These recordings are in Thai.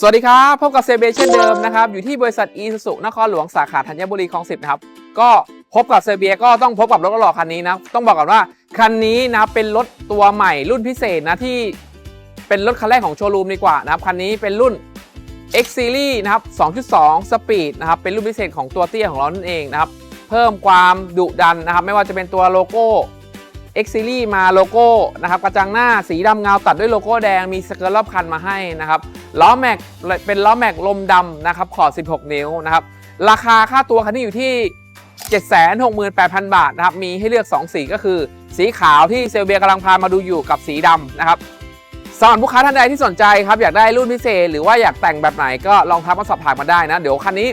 สวัสดีครับ พบกับเซเบเช่นเดิมนะครับ อยู่ที่บริษัทอีสุสุนครหลวงสาขาธัญบุรีคลองสิบนะครับ ก็พบกับเซเบียก็ต้องพบกับรถหล่อคันนี้นะ ต้องบอกก่อนว่า คันนี้นะเป็นรถตัวใหม่รุ่นพิเศษนะที่เป็นรถคันแรกของโชว์รูมดีกว่านะครับ คันนี้เป็นรุ่น X Series นะครับ 2.2 Speed นะครับ เป็นรุ่นพิเศษของตัวเตี้ยของเรานั่นเองนะครับ เพิ่มความดุดันนะครับ ไม่ว่าจะเป็นตัวโลโก้ X Series มาโลโก้นะครับกระจังหน้าสีดำเงาตัดด้วยโลโก้แดงมีสเกิร์ตรอบคันมาให้นะครับล้อแม็กเป็นล้อแม็กลมดำนะครับขอบ 16 นิ้วนะครับราคาค่าตัวคันนี้อยู่ที่ 768,000 บาทนะครับมีให้เลือก 2 สีก็คือ สีขาวที่เซลเบียกำลังพามาดูอยู่กับสีดำนะครับสำหรับลูกค้าท่านใดที่สนใจครับอยากได้รุ่นพิเศษ หรือว่าอยากแต่งแบบไหนก็ลองทักมาสอบถามมาได้นะ เดี๋ยวคันนี้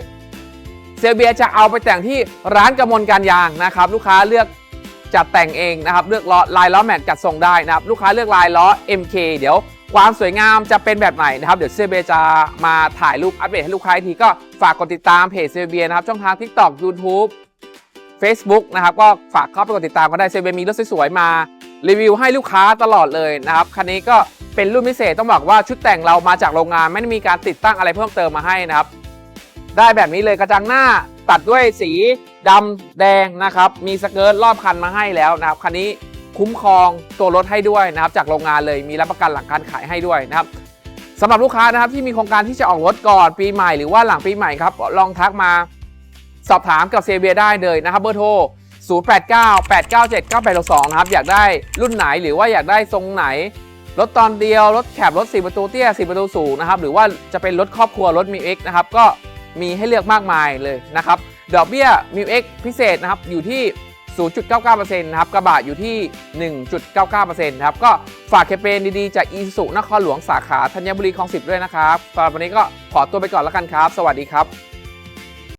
เซลเบียจะเอาไปแต่งที่ร้านกำมลการยางนะครับ ลูกค้าเลือก จัดแต่งเองนะครับเลือกล้อลายล้อแม็กจัดส่งได้นะครับลูกค้าเลือกลายล้อ MK เดี๋ยวความสวยงามจะเป็นแบบไหนนะครับ เดี๋ยวเซเบียจะมาถ่ายรูปอัปเดตให้ลูกค้าทีก็ฝากกดติดตามเพจเซเบียนะครับ ช่องทาง TikTok YouTube Facebook นะครับ ก็ฝากเข้าไปกดติดตามกันได้เซเบียมีรถสวยๆมา รีวิวให้ลูกค้าตลอดเลยนะครับ คันนี้ก็เป็นรุ่นพิเศษต้องบอกว่าชุดแต่งเรามาจากโรงงาน ไม่ได้มีการติดตั้งอะไรเพิ่มเติมมาให้นะครับ ได้แบบนี้เลยกระจังหน้าตัดด้วยสี ดำแดงนะครับมีสเกิร์ตรอบคันมาให้แล้วนะครับคันนี้คุ้มครองตัวรถให้ด้วยนะครับจากโรงงานเลยมีรับประกันหลังการขายให้ด้วยนะครับสำหรับลูกค้านะครับที่มีโครงการที่จะออกรถก่อนปีใหม่หรือว่าหลังปีใหม่ครับลองทักมาสอบถามกับเซเบียได้เลยนะครับเบอร์โทร 089 897 9862นะครับอยากได้รุ่นไหนหรือว่าอยากได้ทรงไหน รถตอนเดียว รถแคบรถ 4 ประตูเตี้ย 4 ประตูสูงนะครับหรือว่าจะเป็นรถครอบครัวรถมิวเอ็กนะครับก็มีให้เลือกมากมายเลยนะครับ ดอกเบี้ยมิวเอ็กพิเศษนะครับอยู่ที่ 0.99%นะครับกระบะอยู่ที่ 1.99%นะครับก็ฝากแคมเปญดีๆ จากอีสุนครหลวงสาขาธัญบุรีคลองสิบด้วยนะครับสำหรับวันนี้ก็ขอตัวไปก่อนแล้วกันครับ สวัสดีครับ